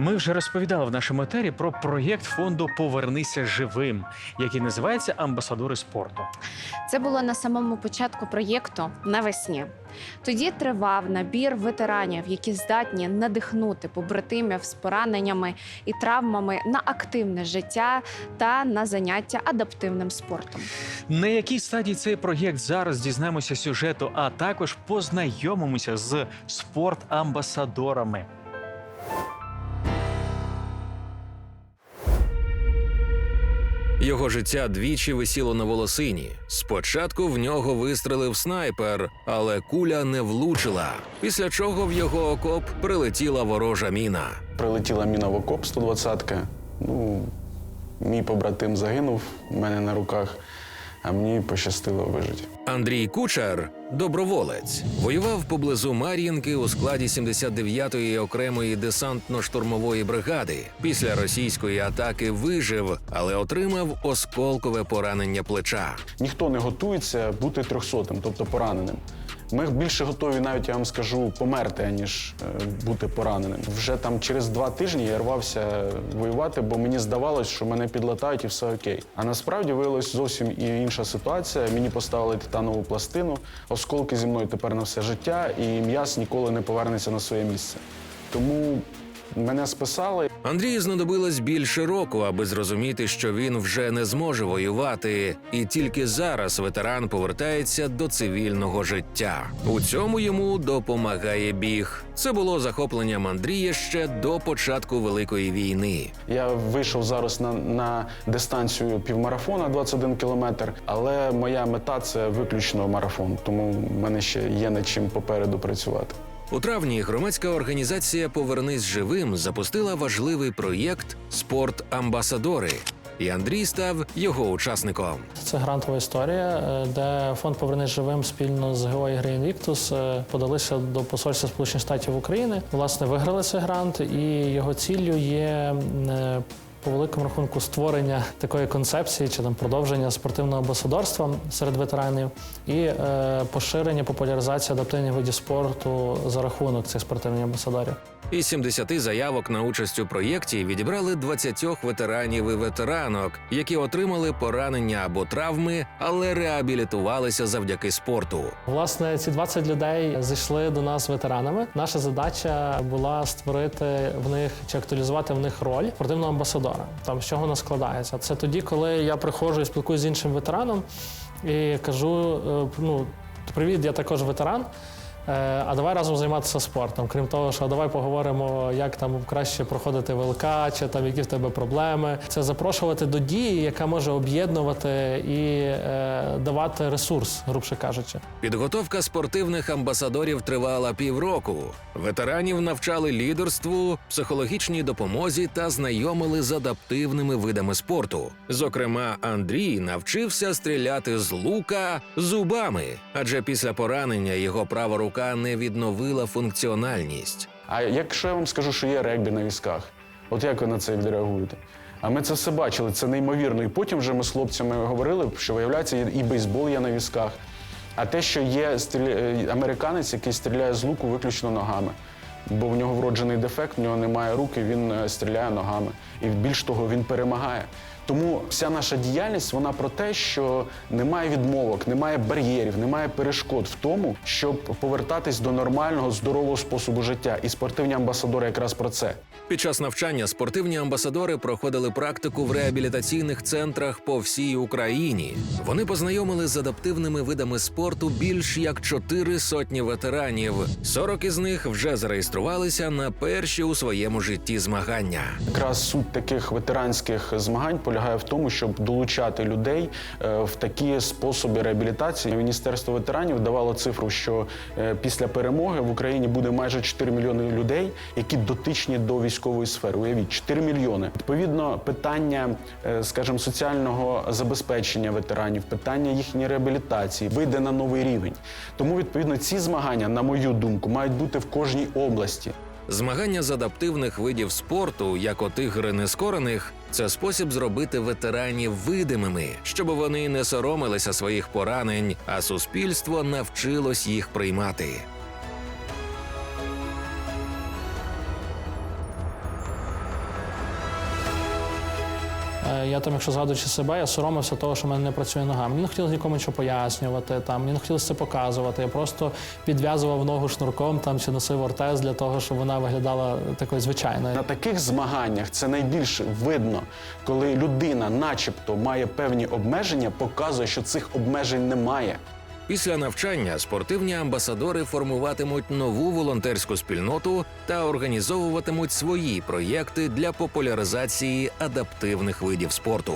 Ми вже розповідали в нашому етері про проєкт фонду Повернися живим, який називається Амбасадори спорту. Це було на самому початку проєкту навесні. Тоді тривав набір ветеранів, які здатні надихнути побратимів з пораненнями і травмами на активне життя та на заняття адаптивним спортом. На якій стадії цей проєкт зараз дізнаємося сюжету, а також познайомимося з спортамбасадорами. Його життя двічі висіло на волосині. Спочатку в нього вистрелив снайпер, але куля не влучила. Після чого в його окоп прилетіла ворожа міна. Прилетіла міна в окоп 120-ка. Ну, мій побратим загинув у мене на руках, а мені пощастило вижити. Андрій Кучар доброволець, воював поблизу Мар'їнки у складі 79-ї окремої десантно-штурмової бригади. Після російської атаки вижив, але отримав осколкове поранення плеча. Ніхто не готується бути трьохсотим, тобто пораненим. Ми більше готові, навіть я вам скажу, померти, аніж е, бути пораненим. Вже там через два тижні я рвався воювати, бо мені здавалось, що мене підлатають і все окей. А насправді виявилось зовсім і інша ситуація. Мені поставили титанову пластину, осколки зі мною тепер на все життя, і м'яс ніколи не повернеться на своє місце. Тому мене списали. Андрію знадобилось більше року, аби зрозуміти, що він вже не зможе воювати, і тільки зараз ветеран повертається до цивільного життя. У цьому йому допомагає біг. Це було захопленням Андрія ще до початку великої війни. Я вийшов зараз на, на дистанцію півмарафона 21 кілометр, але моя мета це виключно марафон, тому в мене ще є над чим попереду працювати. У травні громадська організація Повернись живим запустила важливий проєкт Спорт Амбасадори. І Андрій став його учасником. Це грантова історія, е, де фонд Повернись живим спільно з ГО «Ігри Invictus» е, подалися до посольства Сполучених Штатів України. Власне, виграли цей грант, і його ціллю є. По великому рахунку створення такої концепції чи там продовження спортивного амбасадорства серед ветеранів і е, поширення популяризації адаптивних видів спорту за рахунок цих спортивних амбасадорів. Із 70 заявок на участь у проєкті відібрали 20 ветеранів і ветеранок, які отримали поранення або травми, але реабілітувалися завдяки спорту. Власне, ці 20 людей зайшли до нас ветеранами. Наша задача була створити в них чи актуалізувати в них роль спортивного амбасадора. Там з чого вона складається? Це тоді, коли я приходжу і спілкуюся з іншим ветераном і кажу: е, ну, привіт, я також ветеран. Е, А давай разом займатися спортом. Крім того, що давай поговоримо, як там краще проходити ВЛК, чи там які в тебе проблеми. Це запрошувати до дії, яка може об'єднувати і е, давати ресурс, грубше кажучи. Підготовка спортивних амбасадорів тривала півроку. Ветеранів навчали лідерству, психологічній допомозі та знайомили з адаптивними видами спорту. Зокрема, Андрій навчився стріляти з лука зубами, адже після поранення його права не відновила функціональність. А якщо я вам скажу, що є регбі на візках, от як ви на це відреагуєте? А ми це все бачили, це неймовірно. І потім вже ми з хлопцями говорили, що виявляється, і- і бейсбол є на візках. А те, що є стріля... е, американець, який стріляє з луку виключно ногами. Бо в нього вроджений дефект, в нього немає руки, він е, стріляє ногами. І більш того, він перемагає. Тому вся наша діяльність вона про те, що немає відмовок, немає бар'єрів, немає перешкод в тому, щоб повертатись до нормального, здорового способу життя. І спортивні амбасадори якраз про це. Під час навчання спортивні амбасадори проходили практику в реабілітаційних центрах по всій Україні. Вони познайомили з адаптивними видами спорту більш як чотири сотні ветеранів. 40 із них вже зареєструвалися на перші у своєму житті змагання. Якраз суть таких ветеранських змагань полягає в тому, щоб долучати людей е, в такі способи реабілітації. Міністерство ветеранів давало цифру, що е, після перемоги в Україні буде майже 4 мільйони людей, які дотичні до військової сфери. Уявіть, 4 мільйони. Відповідно, питання, е, скажімо, соціального забезпечення ветеранів, питання їхньої реабілітації вийде на новий рівень. Тому, відповідно, ці змагання, на мою думку, мають бути в кожній області. Змагання з адаптивних видів спорту, як от ігри нескорених, це спосіб зробити ветеранів видимими, щоб вони не соромилися своїх поранень, а суспільство навчилось їх приймати. Я там, якщо згадуючи себе, я соромився того, що в мене не працює нога. Мені не хотілося нікому нічого пояснювати, там мені не хотілося це показувати. Я просто підв'язував ногу шнурком там чи носив ортез для того, щоб вона виглядала такою звичайною. На таких змаганнях це найбільше видно, коли людина, начебто, має певні обмеження, показує, що цих обмежень немає. Після навчання спортивні амбасадори формуватимуть нову волонтерську спільноту та організовуватимуть свої проєкти для популяризації адаптивних видів спорту.